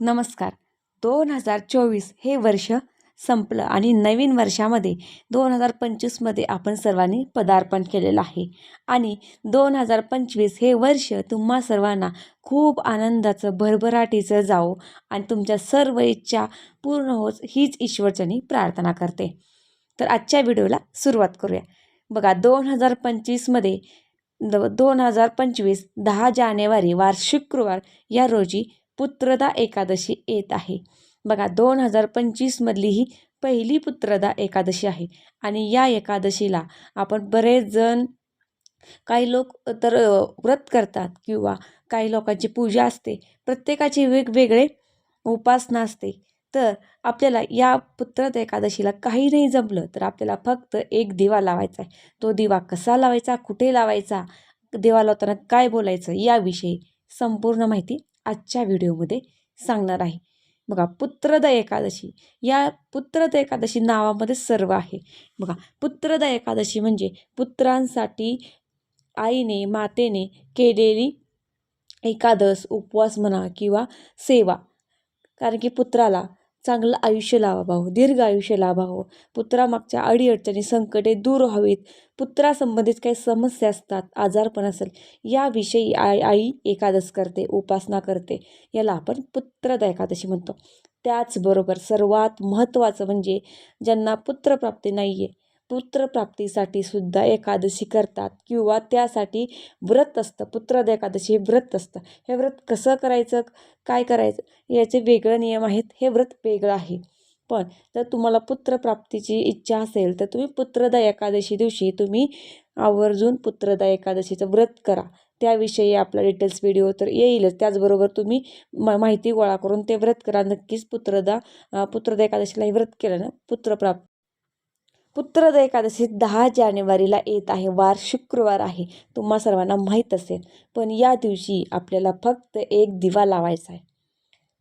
नमस्कार. दोन हजार चोवीस हे वर्ष संपलं आणि नवीन वर्षामध्ये दोन हजार पंचवीसमध्ये आपण सर्वांनी पदार्पण केलेलं आहे. आणि दोन हजार पंचवीस हे वर्ष तुम्हा सर्वांना खूप आनंदाचं भरभराटीचं जावो आणि तुमच्या सर्व इच्छा पूर्ण होच हीच ईश्वरचनी प्रार्थना करते. तर आजच्या व्हिडिओला सुरुवात करूया. बघा दोन हजार पंचवीसमध्ये द दोन हजार पंचवीस दहा जानेवारी वार शुक्रवार या रोजी पुत्रदा एकादशी येत आहे. बघा दोन हजार पंचवीसमधली ही पहिली पुत्रदा एकादशी आहे. आणि या एकादशीला आपण बरेच जण काही लोक तर व्रत करतात किंवा काही लोकांची पूजा असते. प्रत्येकाची वेगवेगळे उपासना असते. तर आपल्याला या पुत्रदा एकादशीला काही नाही जमलं तर आपल्याला फक्त एक दिवा लावायचा आहे. तो दिवा कसा लावायचा कुठे लावायचा दिवा लावताना काय बोलायचं याविषयी संपूर्ण माहिती आजच्या व्हिडिओमध्ये सांगणार आहे. बघा पुत्रद एकादशी. या पुत्रद एकादशी नावामध्ये सर्व आहे. बघा पुत्रद एकादशी म्हणजे पुत्रांसाठी आईने मातेने केलेली एकादश उपवास म्हणा किंवा सेवा. कारण की पुत्राला चांगलं आयुष्य लाभावं दीर्घ आयुष्य लाभावं पुत्रामागच्या अडीअडचणी संकटे दूर व्हावीत. पुत्रासंबंधित काही समस्या असतात आजारपण असेल याविषयी आई आई एकादश करते उपासना करते. याला आपण पुत्रदा एकादशी म्हणतो. त्याचबरोबर सर्वात महत्त्वाचं म्हणजे ज्यांना पुत्रप्राप्ती नाही आहे पुत्रप्राप्तीसाठी सुद्धा एकादशी करतात किंवा त्यासाठी व्रत असतं. पुत्रद एकादशी हे व्रत असतं. हे व्रत कसं करायचं? काय करायचं? याचे वेगळे नियम आहेत. हे व्रत वेगळं आहे. पण जर तुम्हाला पुत्रप्राप्तीची इच्छा असेल तर तुम्ही पुत्रदा एकादशी दिवशी तुम्ही आवर्जून पुत्रदा एकादशीचं व्रत करा. त्याविषयी आपला डिटेल्स व्हिडिओ तर येईलच. त्याचबरोबर तुम्ही म माहिती गोळा करून ते व्रत करा. नक्कीच पुत्रदा पुत्रदा एकादशीला हे व्रत केलं ना? पुत्रप्राप्त पुत्रद एकादशी दहा जानेवारीला येत आहे. वार शुक्रवार आहे. तुम्हा सर्वांना माहीत असेल. पण या दिवशी आपल्याला फक्त एक दिवा लावायचा आहे.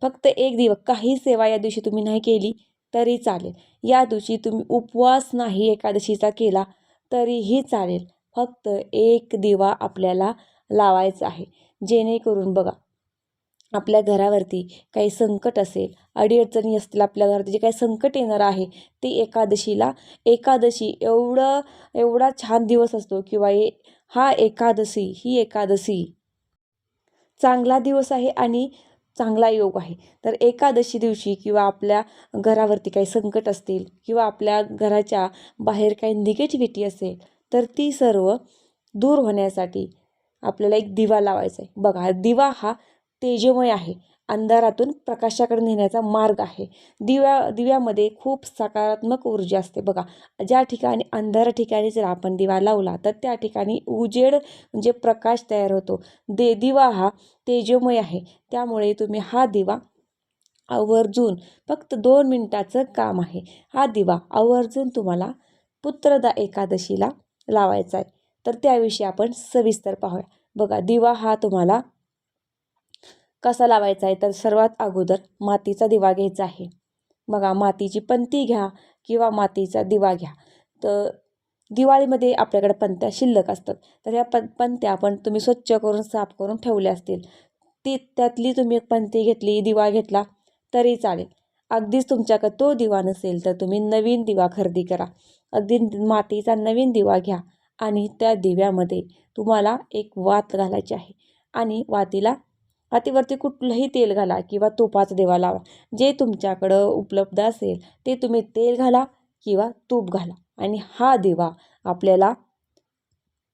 फक्त एक दिवा. काही सेवा या दिवशी तुम्ही नाही केली तरी चालेल. या दिवशी तुम्ही उपवास नाही एकादशीचा केला तरीही चालेल. फक्त एक दिवा आपल्याला लावायचा आहे. जेणेकरून बघा आपल्या घरावरती काही संकट असेल अडीअडचणी असतील आपल्या घरात जे काही संकट येणार आहे ते एकादशीला एकादशी एवढं एवढा छान दिवस असतो किंवा ए हा एकादशी ही एकादशी. चांगला दिवस आहे आणि चांगला योग आहे. तर एकादशी दिवशी किंवा आपल्या घरावरती काही संकट असतील किंवा आपल्या घराच्या बाहेर काही निगेटिव्हिटी असेल तर ती सर्व दूर होण्यासाठी आपल्याला एक दिवा लावायचा आहे. बघा दिवा हा तेजमय आहे. अंधारातून प्रकाशाकडे नेण्याचा मार्ग आहे. दिव्या दिव्यामध्ये खूप सकारात्मक ऊर्जा असते. बघा ज्या ठिकाणी अंधार ठिकाणी जर आपण दिवा लावला तर त्या ठिकाणी उजेड म्हणजे प्रकाश तयार होतो. दे दिवा हा तेजमय आहे. त्यामुळे तुम्ही हा दिवा आवर्जून फक्त दोन मिनटाचं काम आहे. हा दिवा आवर्जून तुम्हाला पुत्रदा एकादशीला लावायचा आहे. तर त्याविषयी आपण सविस्तर पाहूया. बघा दिवा हा तुम्हाला कसा लावायचा आहे? तर सर्वात अगोदर मातीचा दिवा घ्यायचा आहे. बघा मातीची पंती घ्या किंवा मातीचा दिवा घ्या. तर दिवाळीमध्ये आपल्याकडे पंत्या शिल्लक असतात. तर ह्या पं पंत्या आपण तुम्ही स्वच्छ करून साफ करून ठेवल्या असतील. ती त्यातली तुम्ही एक पंती घेतली दिवा घेतला तरी चालेल. अगदीच तुमच्याकडे तो दिवा नसेल तर तुम्ही नवीन दिवा खरेदी करा. अगदी मातीचा नवीन दिवा घ्या आणि त्या दिव्यामध्ये तुम्हाला एक वात घालायची आहे. आणि वातीला हातीवरती कुठलंही तेल घाला किंवा तुपाचा देवा लावा. जे तुमच्याकडं उपलब्ध असेल ते तुम्ही तेल घाला किंवा तूप घाला. आणि हा दिवा आपल्याला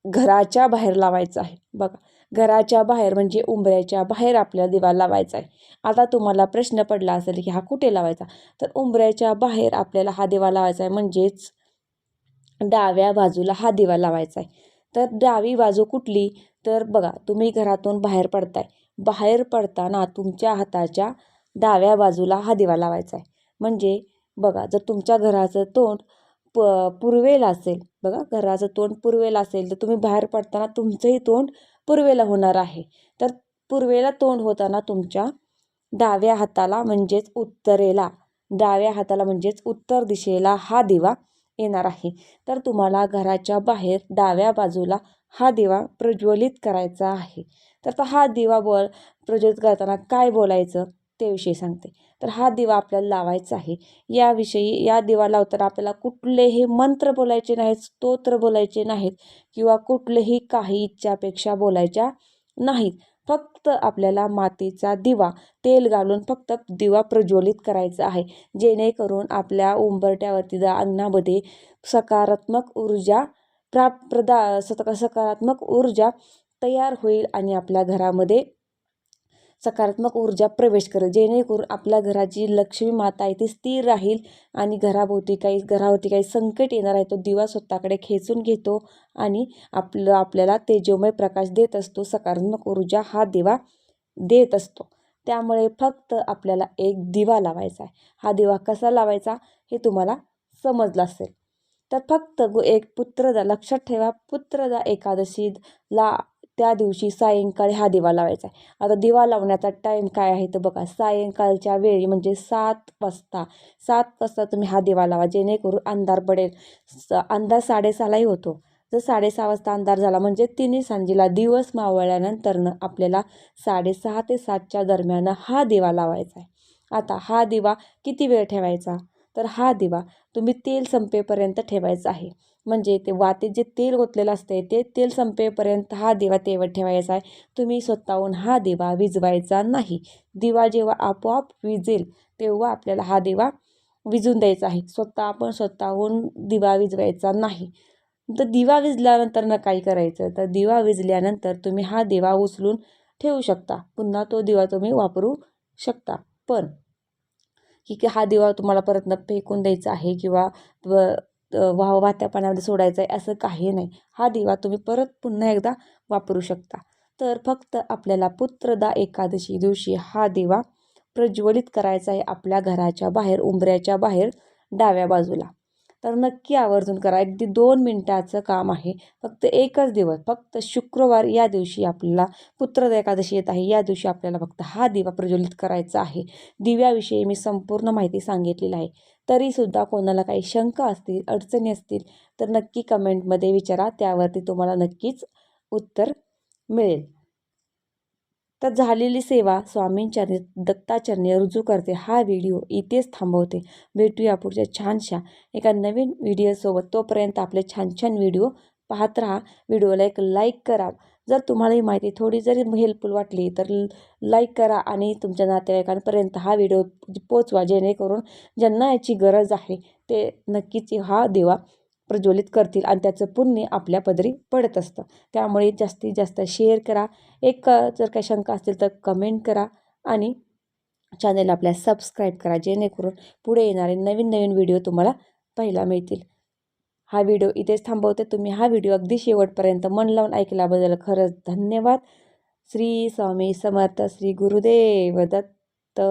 घराच्या बाहेर लावायचा आहे. बघा घराच्या बाहेर म्हणजे उंबऱ्याच्या बाहेर आपल्याला दिवा लावायचा आहे. आता तुम्हाला प्रश्न पडला असेल की हा कुठे लावायचा? तर उंबऱ्याच्या बाहेर आपल्याला हा दिवा लावायचा आहे म्हणजेच डाव्या बाजूला हा दिवा लावायचा आहे. तर डावी बाजू कुठली? तर बघा तुम्ही घरातून बाहेर पडताय. बाहेर पडताना तुमच्या हाताच्या डाव्या बाजूला हा दिवा लावायचा आहे. म्हणजे बघा जर तुमच्या घराचं तोंड प पूर्वेला असेल बघा घराचं तोंड पूर्वेला असेल तर तुम्ही बाहेर पडताना तुमचंही तोंड पूर्वेला होणार आहे. तर पूर्वेला तोंड होताना तुमच्या डाव्या हाताला म्हणजेच उत्तरेला डाव्या हाताला म्हणजेच उत्तर दिशेला हा दिवा येणार आहे. तर तुम्हाला घराच्या बाहेर डाव्या बाजूला हा दिवा प्रज्वलित करायचा आहे. तर आता हा दिवा बोल प्रज्वलित करताना काय बोलायचं त्याविषयी सांगते. तर हा दिवा आपल्याला लावायचा आहे. याविषयी या दिवा लावताना आपल्याला कुठलेही मंत्र बोलायचे नाहीत स्तोत्र बोलायचे नाहीत किंवा कुठलेही काही इच्छापेक्षा बोलायच्या नाहीत. फक्त आपल्याला मातीचा दिवा तेल घालून फक्त दिवा प्रज्वलित करायचा आहे. जेणेकरून आपल्या उंबरट्यावरती दा अंगणामध्ये सकारात्मक ऊर्जा प्राप प्रदा सका सकारात्मक ऊर्जा तयार होईल आणि आपल्या घरामध्ये सकारात्मक ऊर्जा प्रवेश करेल. जेणेकरून आपल्या घराची लक्ष्मी माता आहे ती स्थिर राहील आणि घराभोवती काही घरावरती काही संकट येणार आहे तो दिवा स्वतःकडे खेचून घेतो आणि आपलं आपल्याला तेजोमय प्रकाश देत असतो. सकारात्मक ऊर्जा हा दिवा देत असतो. त्यामुळे फक्त आपल्याला एक दिवा लावायचा आहे. हा दिवा कसा लावायचा हे तुम्हाला समजलं असेल. तर फक्त एक पुत्रदा लक्षात ठेवा पुत्रदा एकादशीला त्या दिवशी सायंकाळी हा दिवा लावायचा आहे. आता दिवा लावण्याचा टाईम काय आहे तर बघा सायंकाळच्या वेळी म्हणजे सात वाजता सात वाजता तुम्ही हा दिवा लावा जेणेकरून अंधार पडेल. स अंधार साडेसहालाही होतो. जर साडेसहा वाजता अंधार झाला म्हणजे तिन्ही सांजेला दिवस मावळल्यानंतरनं आपल्याला साडेसहा ते सातच्या दरम्यान हा दिवा लावायचा आहे. आता हा दिवा किती वेळ ठेवायचा? तर हा दिवा तुम्ही तेल संपेपर्यंत ठेवायचा आहे. म्हणजे ते वातीत जे तेल ओतलेलं असते ते तेल संपेपर्यंत हा दिवा तेवत ठेवायचा आहे. तुम्ही स्वतःहून हा दिवा विजवायचा नाही. दिवा जेव्हा आपोआप विजेल तेव्हा आपल्याला हा दिवा विजून द्यायचा आहे. स्वतः आपण स्वतःहून दिवा विजवायचा नाही. तर दिवा विजल्यानंतर न काय करायचं? तर दिवा विजल्यानंतर तुम्ही हा दिवा उचलून ठेवू शकता. पुन्हा तो दिवा तुम्ही वापरू शकता. पण की की हा दिवा तुम्हाला परत न फेकून द्यायचा आहे किंवा वाह वाहत्या पाण्यामध्ये सोडायचं आहे असं काही नाही. हा दिवा तुम्ही परत पुन्हा एकदा वापरू शकता. तर फक्त आपल्याला पुत्रदा एकादशी दिवशी हा दिवा प्रज्वलित करायचा आहे आपल्या घराच्या बाहेर उंबऱ्याच्या बाहेर डाव्या बाजूला. तर नक्की आवर्जून करा. अगदी दोन मिनटाचं काम आहे. फक्त एकच दिवस फक्त शुक्रवार या दिवशी आपल्याला पुत्रद एकादशी येत आहे. या दिवशी आपल्याला फक्त हा दिवा प्रज्वलित करायचा आहे. दिव्याविषयी मी संपूर्ण माहिती सांगितलेली आहे. तरीसुद्धा कोणाला काही शंका असतील अडचणी असतील तर नक्की कमेंटमध्ये विचारा. त्यावरती तुम्हाला नक्कीच उत्तर मिळेल. तर झालेली सेवा स्वामींचरणी दत्ताचरणी रुजू करते. हा व्हिडिओ इथेच थांबवते. भेटूया पुढच्या छानशा एका नवीन व्हिडिओसोबत. तोपर्यंत आपले छान छान व्हिडिओ पाहत राहा. व्हिडिओला एक लाईक करा. जर तुम्हाला ही माहिती थोडी जरी हेल्पफुल वाटली तर लाईक करा आणि तुमच्या नातेवाईकांपर्यंत हा व्हिडिओ पोचवा जेणेकरून ज्यांना याची गरज आहे ते नक्कीच हा देवा प्रज्वलित करतील आणि त्याचं पुण्य आपल्या पदरी पडत असतं. त्यामुळे जास्तीत जास्त शेअर करा. एक जर काही शंका असतील तर कमेंट करा आणि चॅनल आपल्या सबस्क्राईब करा जेणेकरून पुढे येणारे नवीन नवीन व्हिडिओ तुम्हाला पाहायला मिळतील. हा व्हिडिओ इथेच थांबवते. तुम्ही हा व्हिडिओ अगदी शेवटपर्यंत मन लावून ऐकल्याबद्दल खरंच धन्यवाद. श्री स्वामी समर्थ श्री गुरुदेव दत्त.